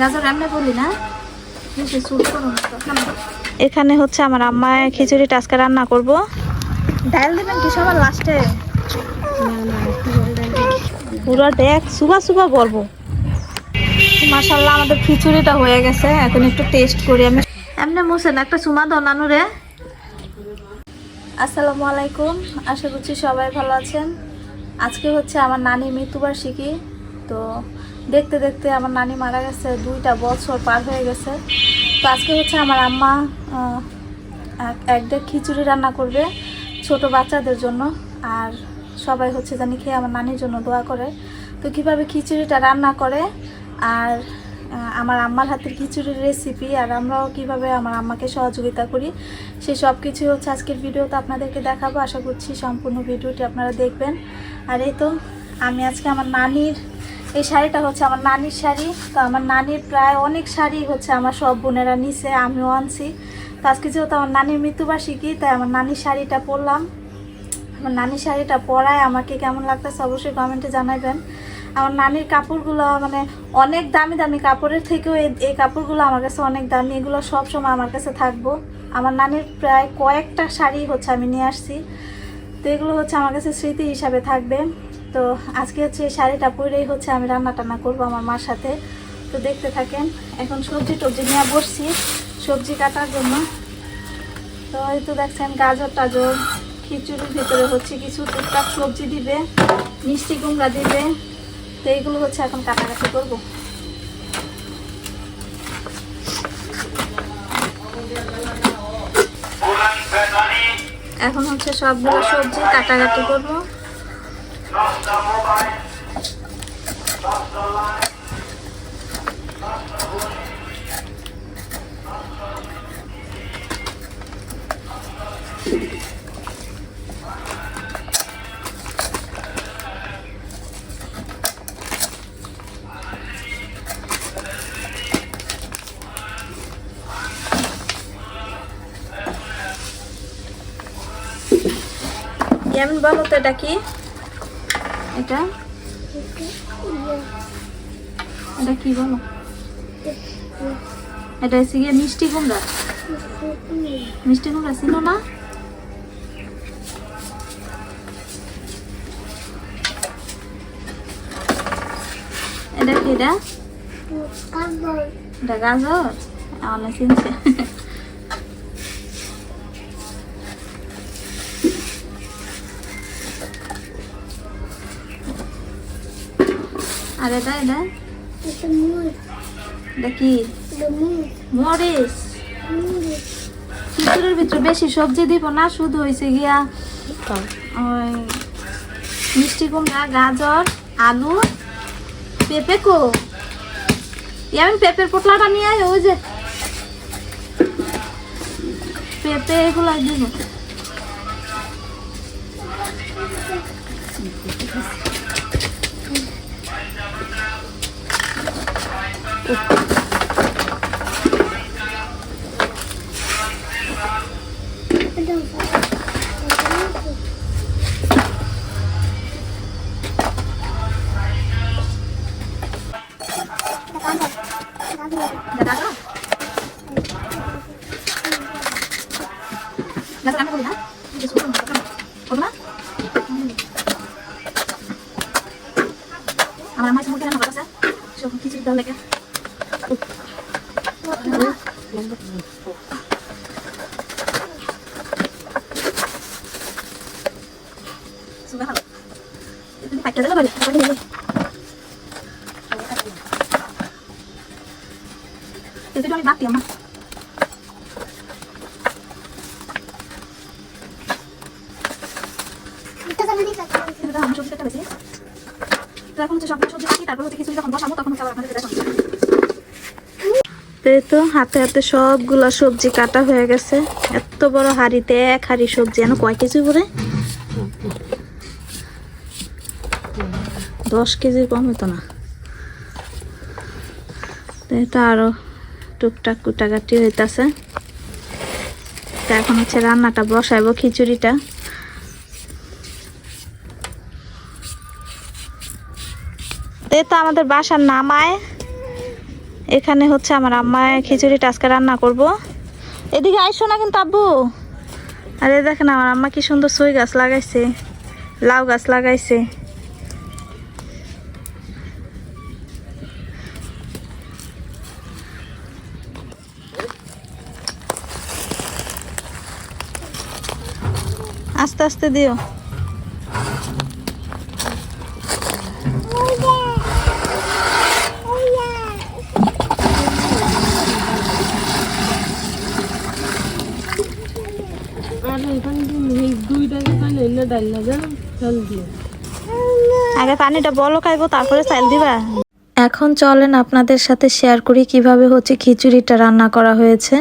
গাজর রান্না করলি না। এখানে হচ্ছে আমার আম্মা খিচুড়ি আজকে রান্না করব। ডাল দেবেন কি সবার লাস্টে? পুরো দেখ সুবা সুবা বলব মাশাল্লাহ আমাদের খিচুড়িটা হয়ে গেছে। এখন একটু টেস্ট করি আমি। এমনি মুসেন একটা সুমা দাও নানু রে। আসসালামু আলাইকুম আশা করছি সবাই ভালো আছেন। আজকে হচ্ছে আমার নানির মৃত্যুবার্ষিকী তো দেখতে দেখতে আমার নানি মারা গেছে, দুইটা বছর পার হয়ে গেছে। তো আজকে হচ্ছে আমার আম্মা এক- ডেক খিচুড়ি রান্না করবে ছোট বাচ্চাদের জন্য, আর সবাই হচ্ছে জানি খেয়ে আমার নানির জন্য দোয়া করে। তো কীভাবে খিচুড়িটা রান্না করে, আর আমার আম্মার হাতের খিচুড়ির রেসিপি আর আমরাও কীভাবে আমার আম্মাকে সহযোগিতা করি, সে সব কিছু হচ্ছে আজকের ভিডিওতে আপনাদেরকে দেখাবো। আশা করছি সম্পূর্ণ ভিডিওটি আপনারা দেখবেন। আর এই তো, আমি আজকে আমার নানির এই শাড়িটা হচ্ছে আমার নানির শাড়ি। তো আমার নানির প্রায় অনেক শাড়ি হচ্ছে আমার সব বোনেরা নিছে, আমিও আনছি। তো আজকে যেহেতু আমার নানির মৃত্যুবার্ষিকী, তাই আমার নানির শাড়িটা পরলাম। আমার নানির শাড়িটা পরায় আমাকে কেমন লাগতেছে অবশ্যই কমেন্টে জানাবেন। আমার নানির কাপড়গুলো মানে অনেক দামি দামি কাপড়ের থেকেও এই কাপড়গুলো আমার কাছে অনেক দামি, এগুলো সব সময় আমার কাছে থাকব। আমার নানির প্রায় কয়েকটা শাড়ি হচ্ছে আমি নিয়ে আসছি। তো এগুলো হচ্ছে আমার কাছে স্মৃতি হিসাবে থাকবে। তো আজকে হচ্ছে শাড়িটা পরেই হচ্ছে আমি রান্না টান্না করব আমার মার সাথে। তো দেখতে থাকেন, এখন সবজি টবজি নিয়ে বসছি সবজি কাটার জন্য। তো এই তো দেখছেন, গাজর, টাজর, খিচুড়ির ভিতরে হচ্ছে কিছু টুকটাক সবজি দিবে, মিষ্টি কুমড়া দিবে। তো এইগুলো হচ্ছে এখন কাটাকাটি করব। এখন হচ্ছে সবগুলো সবজি কাটাকাটি করব। ইয়ামিন বলো তো এটা এটা? এটা কি বলো? এটা হচ্ছে গিয়ে মিষ্টি কুমড়া। মিষ্টি কুমড়া চিনো না? এটা কি এটা? গাজর? অনেক চিনছে। আর এটা এটা এটা কি? মরিচ। খিচুড়ির ভিতরে বেশি সবজি দিব না শুধু হয়েছে গিয়া ওই মিষ্টি কুমড়া গাজর আলু পেঁপে কো। আমি পেঁপের পোটলাটা নিয়ে আয় ওই যে। পেঁপে এগুলো দিব। দেখা গেল গাছ রান্না করবি না এই যে ছোট ছোট এখন হচ্ছে সবগুলো সবজি কাটি তারপর হচ্ছে খিচুড়ি যখন বসাবো, তখন হচ্ছে আবার আপনাদের দেখাবো। এই তো হাতে হাতে সবগুলা সবজি কাটা হয়ে গেছে। এত বড় হাড়িতে এক হাড়ি সবজি, এনে কয় কেজি করে দশ কেজি কম হতো না। এটা আরও টুকটাক কুটাকাটি হইতাছে। এখন হচ্ছে রান্নাটা বসাইবো খিচুড়িটা। তো আমাদের বাসার নামায় এখানে হচ্ছে আমার আম্মা খিচুড়ি আজকে রান্না করব। এদিকে আইসো না কিন্তু আব্বু। আরে দেখেন আমার আম্মা কি সুন্দর সই গাছ লাগাইছে, লাউ গাছ লাগাইছে। আস্তে আস্তে দিও আর এখানে এই দুইটাকে পানি এনে ডাল লাগে জল দিয়ে আগে পানিটা বলো খাইবো তারপরে চাল দিবা এখন চলেন আপনাদের সাথে শেয়ার করি কীভাবে হচ্ছে খিচুড়িটা রান্না করা হয়েছে।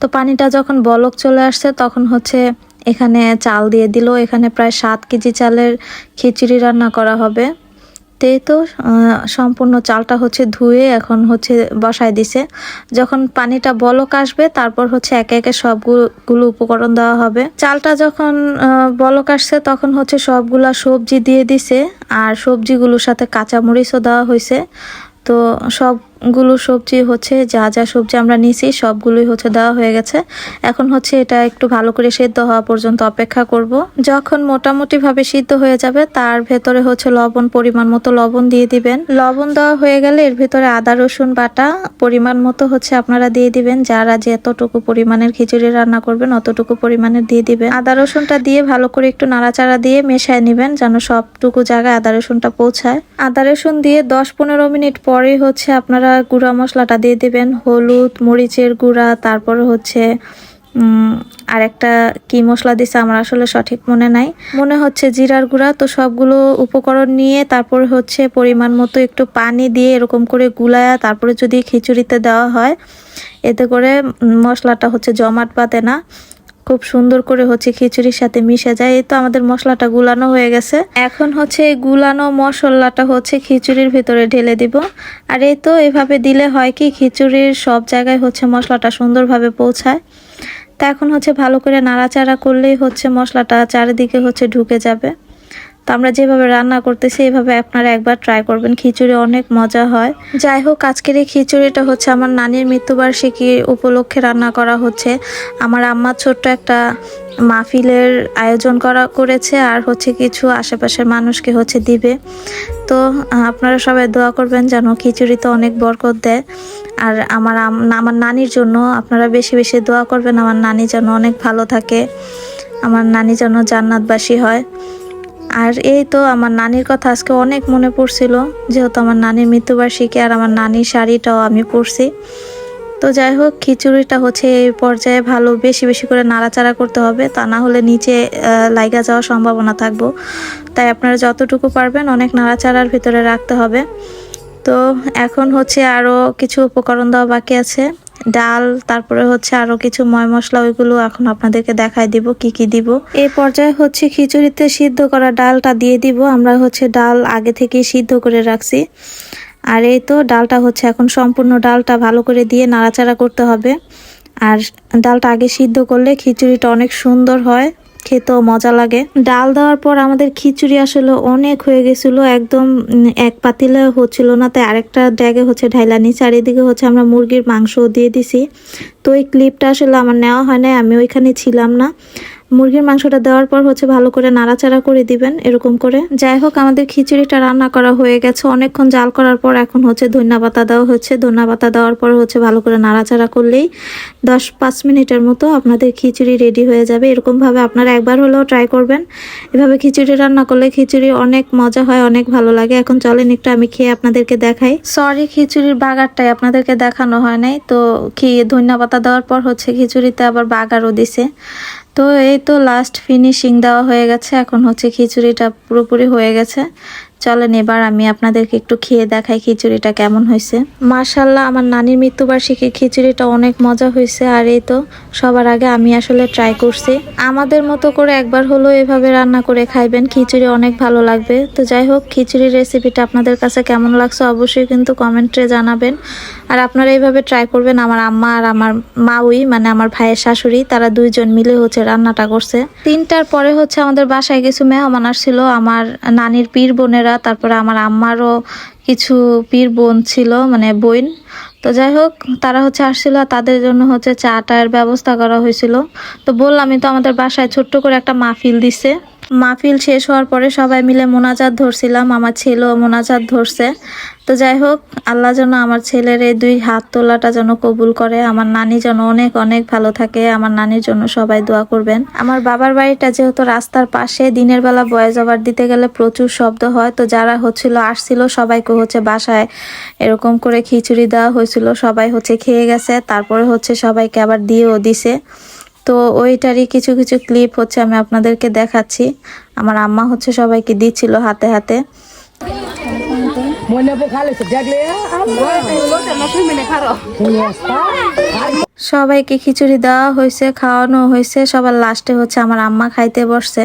তো পানিটা যখন বলক চলে আসছে, তখন হচ্ছে এখানে চাল দিয়ে দিল। এখানে প্রায় সাত কেজি চালের খিচুড়ি রান্না করা হবে। তো তো সম্পূর্ণ চালটা হচ্ছে ধুয়ে এখন হচ্ছে বসায় দিছে। যখন পানিটা বলক আসবে, তারপর হচ্ছে একে একে সবগুলো উপকরণ দেওয়া হবে। চালটা যখন বলক আসছে, তখন হচ্ছে সবগুলা সবজি দিয়ে দিছে। আর সবজিগুলোর সাথে কাঁচামরিচও দেওয়া হয়েছে তো সবগুলো সবজি হচ্ছে, যা যা সবজি আমরা নিছি সবগুলোই হচ্ছে দেওয়া হয়ে গেছে। এখন হচ্ছে এটা একটু ভালো করে সিদ্ধ হওয়া পর্যন্ত অপেক্ষা করব। যখন মোটামুটি ভাবে সিদ্ধ হয়ে যাবে, তার ভেতরে হচ্ছে লবণ পরিমাণ মতো লবণ দিয়ে দিবেন। লবণ দেওয়া হয়ে গেলে এর ভেতরে আদা, রসুন বাটা পরিমাণ মতো হচ্ছে আপনারা দিয়ে দিবেন। যারা যতটুকু পরিমাণের খিচুড়ি রান্না করবেন, অতটুকু পরিমাণের দিয়ে দিবেন। আদা, রসুনটা দিয়ে ভালো করে একটু নাড়াচাড়া দিয়ে মেশায় নেবেন, যেন সবটুকু জায়গায় আদা, রসুনটা পৌঁছায়। আদা, রসুন দিয়ে দশ পনেরো মিনিট পরেই হচ্ছে আপনারা গুঁড়া মশলাটা দিয়ে দেবেন, হলুদ, মরিচের গুঁড়া, তারপরে হচ্ছে আর একটা কি মশলা দিছে আমার আসলে সঠিক মনে নাই। মনে হচ্ছে জিরার গুঁড়া, তো সবগুলো উপকরণ নিয়ে তারপর হচ্ছে পরিমাণ মতো একটু পানি দিয়ে এরকম করে গুলায়া তারপরে যদি খিচুড়িতে দেওয়া হয়, এতে করে মশলাটা হচ্ছে জমাট পাতে না। খুব সুন্দর করে হচ্ছে খিচুড়ির সাথে মিশে যায়। এই তো আমাদের মশলাটা গুলানো হয়ে গেছে। এখন হচ্ছে এই গুলানো মশলাটা হচ্ছে খিচুড়ির ভেতরে ঢেলে দিব। আর এই তো এভাবে দিলে হয় কি, খিচুড়ির সব জায়গায় হচ্ছে মশলাটা সুন্দরভাবে পৌঁছায়। তা এখন হচ্ছে ভালো করে নাড়াচাড়া করলেই হচ্ছে মশলাটা চারিদিকে হচ্ছে ঢুকে যাবে। তো আমরা যেভাবে রান্না করতেছি এইভাবে আপনারা একবার ট্রাই করবেন। খিচুড়ি অনেক মজা হয়। যাই হোক, আজকের এই খিচুড়িটা হচ্ছে আমার নানির মৃত্যুবার্ষিকী উপলক্ষে রান্না করা হচ্ছে। আমার আম্মা ছোট্ট একটা মাহফিলের আয়োজন করা করেছে আর হচ্ছে কিছু আশেপাশের মানুষকে হচ্ছে দিবে। তো, আপনারা সবাই দোয়া করবেন যেন খিচুড়িতে অনেক বরকত দেয়। আর আমার আমার নানির জন্য আপনারা বেশি বেশি দোয়া করবেন। আমার নানি যেন অনেক ভালো থাকে। আমার নানি যেন জান্নাতবাসী হয়। আর এই তো আমার নানির কথা আজকে অনেক মনে পড়ছিল, যেহেতু আমার নানির মৃত্যুবার্ষিকী আর আমার নানির শাড়িটাও আমি পরছি। তো যাই হোক, খিচুড়িটা হচ্ছে এই পর্যায়ে ভালো বেশি বেশি করে নাড়াচাড়া করতে হবে, তা না হলে নিচে লাইগা যাওয়ার সম্ভাবনা থাকব। তাই আপনারা যতটুকু পারবেন অনেক নাড়াচাড়ার ভিতরে রাখতে হবে। তো এখন হচ্ছে আরও কিছু উপকরণ দেওয়া বাকি আছে। ডাল, তারপরে হচ্ছে আরও কিছু ময় মশলা, ওইগুলো এখন আপনাদেরকে দেখাই দিব, কি কি দিব। এই পর্যায়ে হচ্ছে খিচুড়িতে সিদ্ধ করা ডালটা দিয়ে দিব, আমরা হচ্ছে ডাল আগে থেকে সিদ্ধ করে রাখছি। আর এই তো ডালটা হচ্ছে এখন সম্পূর্ণ ডালটা ভালো করে দিয়ে নাড়াচাড়া করতে হবে। আর ডালটা আগে সিদ্ধ করলে খিচুড়িটা অনেক সুন্দর হয়। খেতেও মজা লাগে। ডাল দেওয়ার পর আমাদের খিচুড়ি আসলে অনেক হয়ে গেছিল, একদম এক পাতিলে হচ্ছিল না, তাই আরেকটা ড্যাগে হচ্ছে ঢাইলানি, চারিদিকে হচ্ছে আমরা মুরগির মাংস দিয়ে দিছি। তো ওই ক্লিপটা আসলে আমার নেওয়া হয় নাই, আমি ওইখানে ছিলাম না। মুরগির মাংসটা দেওয়ার পর হচ্ছে ভালো করে নাড়াচাড়া করে দিবেন এরকম করে। যাই হোক, আমাদের খিচুড়িটা রান্না করা হয়ে গেছে। অনেকক্ষণ জাল করার পর এখন হচ্ছে ধনিয়া পাতা দেওয়া হচ্ছে। ধনিয়া পাতা দেওয়ার পর হচ্ছে ভালো করে নাড়াচাড়া করলেই দশ পাঁচ মিনিটের মতো আপনাদের খিচুড়ি রেডি হয়ে যাবে। এরকমভাবে আপনারা একবার হলেও ট্রাই করবেন। এভাবে খিচুড়ি রান্না করলে খিচুড়ি অনেক মজা হয়, অনেক ভালো লাগে। এখন চলেন একটু আমি খেয়ে আপনাদেরকে দেখাই। সরি, খিচুড়ির বাগারটাই আপনাদেরকে দেখানো হয় নাই। তো খেয়ে ধনিয়া পাতা দেওয়ার পর হচ্ছে খিচুড়িতে আবার বাগারও দিছে। তো এই তো লাস্ট ফিনিশিং দেওয়া হয়ে গেছে। এখন হচ্ছে খিচুড়িটা পুরোপুরি হয়ে গেছে। চলেন এবার আমি আপনাদেরকে একটু খেয়ে দেখাই খিচুড়িটা কেমন হয়েছে। মার্শাল্লাহ আমার নানির মৃত্যুবার্ষিকী খিচুড়িটা অনেক মজা হয়েছে আর এই তো সবার আগে আমি আসলে ট্রাই করছি। আমাদের মতো করে একবার হলো এভাবে রান্না করে খাইবেন, খিচুড়ি অনেক ভালো লাগবে। তো যাই হোক, খিচুড়ির রেসিপিটা আপনাদের কাছে কেমন লাগছে অবশ্যই কিন্তু কমেন্টে জানাবেন। আর আপনারা এইভাবে ট্রাই করবেন, আমার আম্মা আর আমার মাউই মানে আমার ভাইয়ের শাশুড়ি, তারা দুইজন মিলে হচ্ছে রান্নাটা করছে। তিনটার পরে হচ্ছে আমাদের বাসায় কিছু মেহমান আসছিল, আমার নানির পীর বোনেরা, তারপরে আমার আম্মারও কিছু পীর বোন ছিল মানে বোন। তো যাই হোক, তারা হচ্ছে আসছিল তাদের জন্য হচ্ছে চা টায়ের ব্যবস্থা করা হয়েছিল। তো বললামই তো আমাদের বাসায় ছোট্ট করে একটা মাহফিল দিছে। মাহফিল শেষ হওয়ার পরে সবাই মিলে মোনাজাত ধরছিলাম, আমার ছেলেও মোনাজাত ধরছে। তো যাই হোক, আল্লাহ যেন আমার ছেলের এই দুই হাত তোলাটা যেন কবুল করে, আমার নানি যেন অনেক অনেক ভালো থাকে, আমার নানির জন্য সবাই দোয়া করবেন। আমার বাবার বাড়িটা যেহেতু রাস্তার পাশে, দিনের বেলা বয়ে যাবার দিতে গেলে প্রচুর শব্দ হয়, তো যারা হচ্ছিল আসছিল, সবাইকে হচ্ছে বাসায় এরকম করে খিচুড়ি দেওয়া হয়েছিল, সবাই হচ্ছে খেয়ে গেছে, তারপরে হচ্ছে সবাইকে আবার দিয়েও দিছে। তো ওইটারই কিছু কিছু ক্লিপ হচ্ছে আমি আপনাদেরকে দেখাচ্ছি। আমার আম্মা হচ্ছে সবাইকে দিচ্ছিল হাতে হাতে। সবাইকে খিচুড়ি দেওয়া হয়েছে খাওয়ানো হয়েছে। সবার লাস্টে হচ্ছে আমার আম্মা খাইতে বসছে।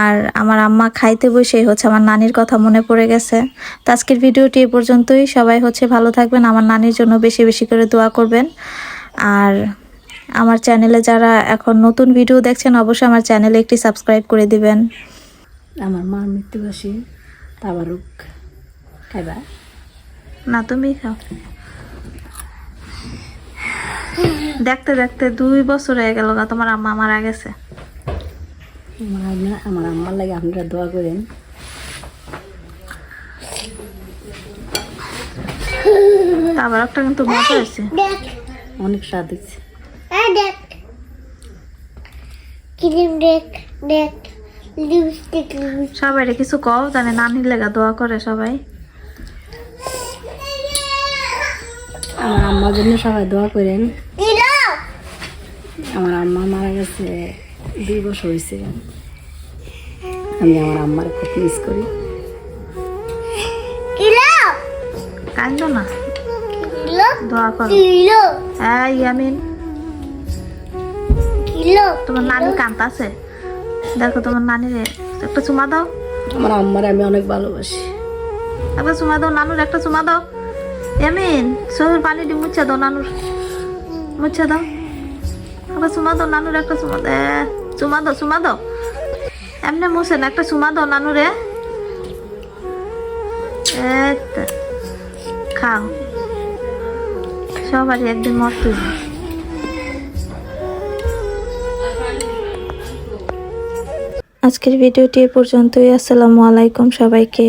আর আমার আম্মা খাইতে বসেই হচ্ছে আমার নানির কথা মনে পড়ে গেছে। তো আজকের ভিডিওটি এ পর্যন্তই। সবাই হচ্ছে ভালো থাকবেন আমার নানির জন্য বেশি বেশি করে দোয়া করবেন। আর আমার চ্যানেলে যারা এখন নতুন ভিডিও দেখছেন অবশ্যই আমার চ্যানেলে একটি সাবস্ক্রাইব করে দিবেন। আমার মার মৃত্যুবাসী তাবারুক। খাইবা না তুমি খাও। দেখতে দেখতে দুই বছর হয়ে গেল তোমার আম্মা মারা গেছে। আমার আমার আম্মার লাগে আপনারা দোয়া করেন। আবার একটা কিন্তু মজা হয়েছে। অনেক স্বাদ হয়েছে। দেখ। ক্রিম দেখ দেখ। লিপস্টিক সবাই কিছু কও? জানে নানির লেগা দোয়া করে সবাই। আমার আম্মার জন্য সবাই দোয়া করেন। আমার আম্মা মারা গেছে দুই বছর হয়েছে আমি আমার আম্মার খুব মিস করি। কিলো কান্দো না। দোয়া করো। হ্যাঁ ইয়ামিন। তোমার নানি কান্তাছে দেখো তোমার নানির একটা চুমা দাও। আমার আম্মার আমি অনেক ভালোবাসি। একটা চুমা দাও নানুর একটা চুমা দাও। ইয়ামিন শহর পানি দিয়ে মুছে দাও নানুর। মুছে দাও। আবার চুমা দাও নানুর একটা চুমা দে। চুমা দাও চুমা দাও। এমনি মুছে না একটা চুমা দাও নানুরে। খাও। সবারই একদিন মরতে হবে। আজকের ভিডিওটি এ পর্যন্তই। আসসালামু আলাইকুম সবাইকে।